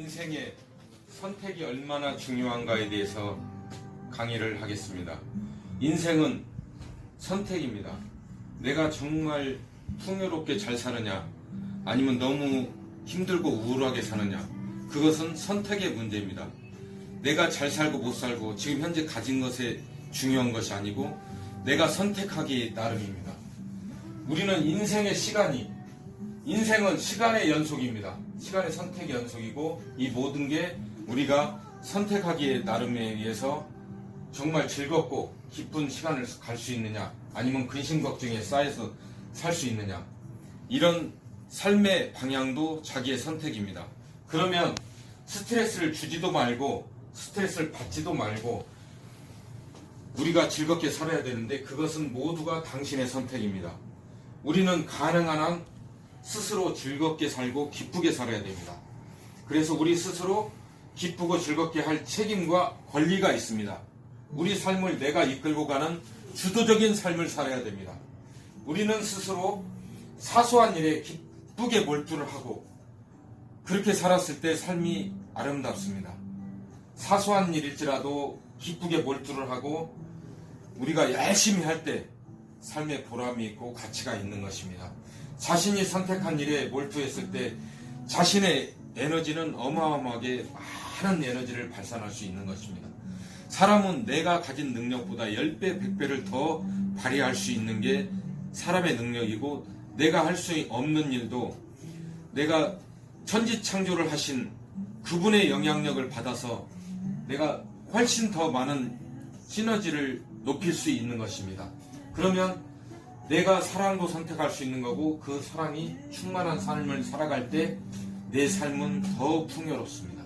인생의 선택이 얼마나 중요한가에 대해서 강의를 하겠습니다. 인생은 선택입니다. 내가 정말 풍요롭게 잘 사느냐, 아니면 너무 힘들고 우울하게 사느냐, 그것은 선택의 문제입니다. 내가 잘 살고 못 살고 지금 현재 가진 것에 중요한 것이 아니고 내가 선택하기 나름입니다. 우리는 인생의 시간이 인생은 시간의 연속입니다. 시간의 선택의 연속이고 이 모든 게 우리가 선택하기에 나름에 의해서 정말 즐겁고 기쁜 시간을 갈 수 있느냐 아니면 근심 걱정에 쌓여서 살 수 있느냐 이런 삶의 방향도 자기의 선택입니다. 그러면 스트레스를 주지도 말고 스트레스를 받지도 말고 우리가 즐겁게 살아야 되는데 그것은 모두가 당신의 선택입니다. 우리는 가능한 한 스스로 즐겁게 살고 기쁘게 살아야 됩니다. 그래서 우리 스스로 기쁘고 즐겁게 할 책임과 권리가 있습니다. 우리 삶을 내가 이끌고 가는 주도적인 삶을 살아야 됩니다. 우리는 스스로 사소한 일에 기쁘게 몰두를 하고 그렇게 살았을 때 삶이 아름답습니다. 사소한 일일지라도 기쁘게 몰두를 하고 우리가 열심히 할 때 삶의 보람이 있고 가치가 있는 것입니다. 자신이 선택한 일에 몰두했을 때 자신의 에너지는 어마어마하게 많은 에너지를 발산할 수 있는 것입니다. 사람은 내가 가진 능력보다 10배, 100배를 더 발휘할 수 있는 게 사람의 능력이고 내가 할 수 없는 일도 내가 천지 창조를 하신 그분의 영향력을 받아서 내가 훨씬 더 많은 시너지를 높일 수 있는 것입니다. 그러면 내가 사랑도 선택할 수 있는 거고 그 사랑이 충만한 삶을 살아갈 때 내 삶은 더 풍요롭습니다.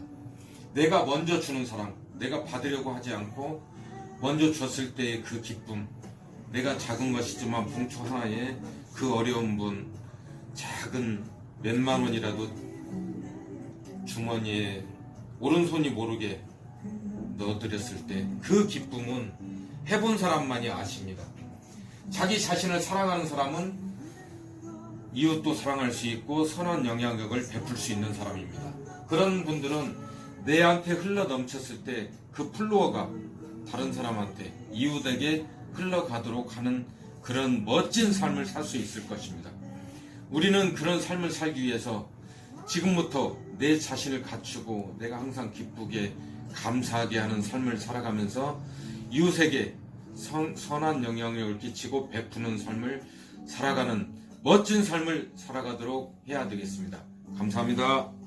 내가 먼저 주는 사랑, 내가 받으려고 하지 않고 먼저 줬을 때의 그 기쁨, 내가 작은 것이지만 봉투 하나에 그 어려운 분, 작은 몇만 원이라도 주머니에 오른손이 모르게 넣어드렸을 때 그 기쁨은 해본 사람만이 아십니다. 자기 자신을 사랑하는 사람은 이웃도 사랑할 수 있고 선한 영향력을 베풀 수 있는 사람입니다. 그런 분들은 내한테 흘러 넘쳤을 때 그 플로어가 다른 사람한테 이웃에게 흘러가도록 하는 그런 멋진 삶을 살 수 있을 것입니다. 우리는 그런 삶을 살기 위해서 지금부터 내 자신을 갖추고 내가 항상 기쁘게 감사하게 하는 삶을 살아가면서 이웃에게 선, 선한 영향력을 끼치고 베푸는 삶을 살아가는 멋진 삶을 살아가도록 해야 되겠습니다. 감사합니다.